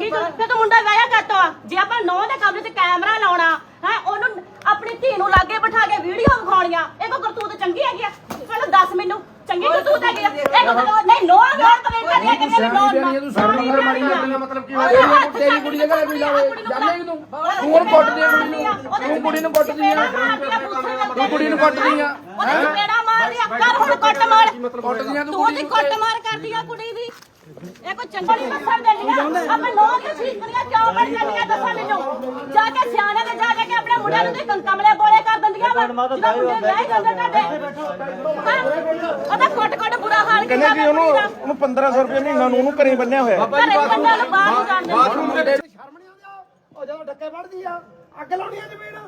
ਚੰਗੀ ਤੂੰ ਤੇ ਤੂੰ ਮੁੰਡਾ ਵਿਆਹਿਆ ਕਰਤਾ ਜੇ ਆਪਾਂ ਨੌ ਦੇ ਕਮਰੇ 'ਚ ਕੈਮਰਾ ਲਾਉਣਾ ਹੈ ਉਹਨੂੰ ਆਪਣੀ ਧੀ ਨੂੰ ਲਾਗੇ ਬਿਠਾ ਕੇ ਵੀਡੀਓ ਵਿਖਾਉਣੀਆਂ ਇਹ ਕੋ ਕਰਤੂਤ ਚੰਗੀ ਹੈਗੀ ਆ? ਪਹਿਲਾਂ ਦੱਸ ਮੈਨੂੰ ਚੰਗੀ ਕਰਤੂਤ ਹੈਗੀ ਆ? ਇਹ ਕੋ ਨਹੀਂ ਨੋ ਨੋ ਕਮੈਂਟ ਕਰਿਆ ਕਿ ਨੋ ਨੋ ਤੂੰ ਸਾਡੇ ਨਾਲ ਮਾਰੀ ਜਾਂਦੀ ਆ ਮਤਲਬ ਕੀ ਹੋਇਆ ਤੇਰੀ ਕੁੜੀ ਦੇ ਘਰੇ ਕੋਈ ਲਾਵੇ ਜਾਣੇ ਤੂੰ? ਤੂੰ ਉਹਨੂੰ ਕੁੱਟਦੀ ਆ ਕੁੜੀ ਨੂੰ ਤੂੰ ਕੁੜੀ ਨੂੰ ਕੁੱਟਦੀ ਆ। ਤੂੰ ਕੁੜੀ ਨੂੰ ਕੁੱਟਦੀ ਆ। ਉਹਦੇ ਚਪੇੜਾ ਮਾਰ ਦਿਆ ਕਰ ਹੁਣ ਕੁੱਟ ਮਾਰ। ਕੁੱਟਦੀ ਆ ਤੂੰ ਤੂੰ ਉਹਦੀ ਕੁੱਟ ਮਾਰ ਕਰਦੀ ਆ ਕੁੜੀ ਦੀ। ਇਹ ਕੋਈ ਚੰਗਾ ਨਹੀਂ ਦੱਸਣ ਦਿੰਦੀ ਆ ਆਪਾਂ ਨੌ ਤੇ ਸੀਕਰੀਆਂ ਕਿਉਂ ਬਣ ਜਾਂਦੀਆਂ ਦੱਸਾਂ ਮੈਨੂੰ? ਜਾ ਕੇ ਸਿਆਣੇ ਦੇ ਜਾ ਜਾ ਕੇ ਆਪਣੇ ਮੁੰਡਿਆਂ ਨੂੰ ਤੇ ਕੰਕਮਲੇ ਬੋਲੇ ਕਰ ਦਿੰਦੀਆਂ ਵਾ। ਜਦੋਂ ਮੁੰਡੇ ਵਿਆਹ ਜਾਂਦੇ ਤੁਹਾਡੇ। ਉਹਦਾ ਕੁੱਟ ਕੁੱਟ ਬੁਰਾ ਹਾਲ ਕਹਿੰਦੇ ਕੀਤਾ ਕਿ ਉਹਨੂੰ ਉਹਨੂੰ 1500 ਰੁਪਏ ਮਹੀਨਾ ਨੂੰ ਉਹਨੂੰ ਘਰੇ ਬੰਨਿਆ ਹੋਇਆ। ਨੂੰ ਨੂੰ ਜਾਣ ਦਿੰਦੇ। ਬਾਥਰੂਮ ਦੇ ਸ਼ਰਮ ਨਹੀਂ ਆਉਂਦੀ ਉਹ। ਜਦੋਂ ਡੱਕੇ ਵੜਦੀ ਆ। ਅੱਗ ਲਾਉਣੀ ਆ ਜ਼ਮੀਨ।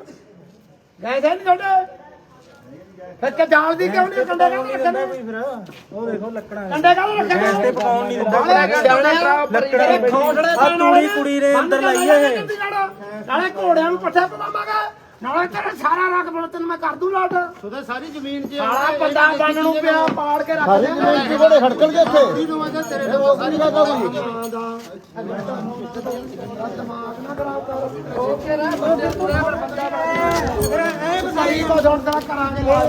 ਗਏ ਸੇ ਨਹੀਂ ਤੁਹਾਡੇ। ਫਿਰ ਕਿ ਜਾਲ ਦੀ ਕਿਉਂ ਨਹੀਂ? ਕੰਡੇ ਕਾਹਦੇ ਰੱਖੇ ਨੇ ਫਿਰ ਉਹ ਦੇਖੋ ਲੱਕੜਾਂ ਕੰਡੇ ਕਾਹਦੇ ਰੱਖੇ ਨੇ ਤੇ ਪਕਾਉਣ ਨਹੀਂ ਦਿੰਦਾ। ਤੇਰੇ ਖੋਸੜੇ ਆ ਤੂੜੀ ਕੁੜੀ ਨੇ ਅੰਦਰ ਲਾਈ ਇਹ। ਨਾਲੇ ਘੋੜਿਆਂ ਨੂੰ ਪੱਠੇ ਪਵਾਵਾਂਗਾ। ਨਾਲੇ ਤੇਰਾ ਸਾਰਾ ਰਕ ਬਣ ਤੈਨੂੰ ਮੈਂ ਕਰ ਦੂੰ ਲਾਟ ਉਹਦੇ ਸਾਰੀ ਜ਼ਮੀਨ 'ਚ ਸਾਲਾ ਬੰਦਾ ਬੰਨ ਨੂੰ ਪਿਆ ਪਾੜ ਕੇ ਰੱਖ ਦੇ ਕਿਹੜੇ ਖੜਕਣ ਗਏ ਇੱਥੇ? ਨੂੰ ਵਜਾ ਤੇਰੇ ਤੋਂ ਸਾਰੀ ਗੱਲ ਹੋਈ ਸਾਰੀ ਕੋ ਹੁਣ ਤੇਰਾ ਕਰਾਂਗੇ ਲਾ